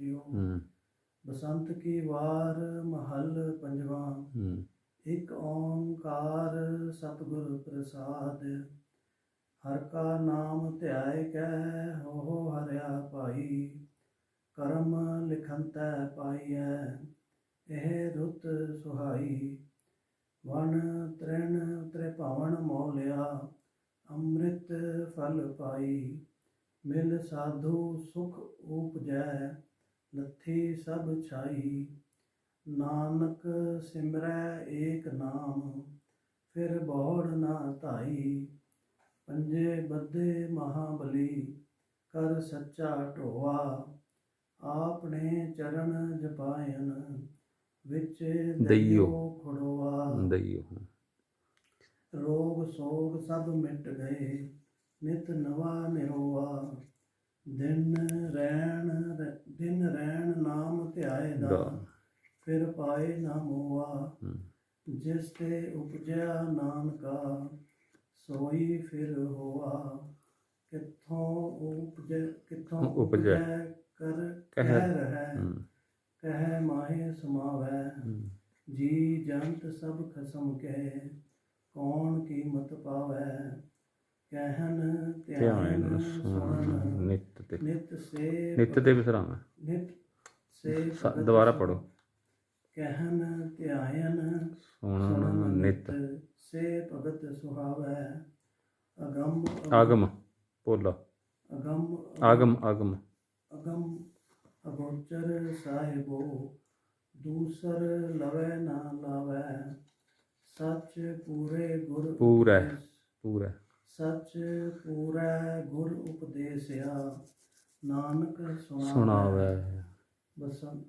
ਹੂੰ। ਬਸੰਤ ਕੀ ਵਾਰ ਮਹਲ ਪੰਜਵਾ। ਇੱਕ ਓੰਕਾਰ ਸਤਿਗੁਰ ਪ੍ਰਸਾਦ। ਹਰ ਕਾ ਨਾਮ ਧਿਆਏ ਕੈ ਹੋ ਹਰਿਆ ਭਾਈ। ਕਰਮ ਲਿਖੰਤੈ ਪਾਈਐ ਇਹ ਰੁੱਤ ਸੁਹਾਈ। ਵਨ ਤ੍ਰਿਣ ਤ੍ਰਿਭਵਨ ਮੋਲਿਆ ਅੰਮ੍ਰਿਤ ਫਲ ਪਾਈ। ਮਿਲ ਸਾਧੂ ਸੁਖ ਉਪਜੈ ਲੱਥੀ ਸਭ ਛਾਈ। ਨਾਨਕ ਸਿਮਰੈ ਏਕ ਨਾਮ ਫਿਰ ਬੋੜ ਨਾ ਧਾਈ। ਪੰਜੇ ਬੱਧੇ ਮਹਾਬਲੀ ਕਰ ਸੱਚਾ ਢੋਆ। ਆਪਣੇ ਚਰਨ ਜਪਾਇਨ ਵਿੱਚ ਦਈਓ। ਖੜੋਆ। ਦਈਓ। ਰੋਗ ਸੋਗ ਸਭ ਮਿਟ ਗਏ ਨਿਤ ਨਵਾ ਨਿਰੋਆ। ਦਿਨ ਰੈਣ ਰ- ਦਿਨ ਰੈਣ ਨਾਮ ਧਿਆਏ ਦਾ। ਫਿਰ ਪਾਏ ਨਾ ਮੋਆ। ਜਿਸ ਤੇ ਉਪਜਿਆ ਨਾਨਕਾ ਸੋਈ ਫਿਰ ਹੋਆ ਕਿੱਥੋਂ ਉਪਜੈ ਕਿੱਥੋਂ ਉਪਜੈ। ਕਰ ਕਹਿ। ਕਹਿ ਰਹਿ ਕਹਿ ਮਾਹੇ ਸਮਾਵੈ। ਜੀ ਜੰਤ ਸਭ ਖਸਮ ਕੇ ਕੌਣ ਕੀਮਤ ਪਾਵੈ ਕਹਿਨ ਧਿਆਨ ਸੁਣਨ ਨਿਤ ਤੇ। ਨਿਤ ਸੇ ਨਿਤ ਤੇ ਵਿਸਰਾਮ ਨਿਤ ਸੇ ਦੁਬਾਰਾ ਪੜੋ ਕਹਿਨ ਧਿਆਨ ਸੁਣਨ ਨਿਤ ਸੇ ਭਗਤ ਸੁਹਾਵੈ। ਅਗੰਮ ਆਗਮ ਪੋਲਾ ਅਗੰਮ ਆਗਮ ਆਗਮ। ਅਗੰਮ ਅਗੋਚਰ ਸਾਹਿਬੋ। ਦੂਸਰ ਲਵੈ ਨਾ ਲਾਵੈ। ਸੱਚ ਪੂਰੇ ਗੁਰ ਪੂਰੈ। ਪੂਰਾ। ਸੱਚ ਪੂਰੈ ਗੁਰ ਉਪਦੇਸਿਆ ਨਾਨਕ ਸੁਣਾਵੈ। ਬਸੰਤ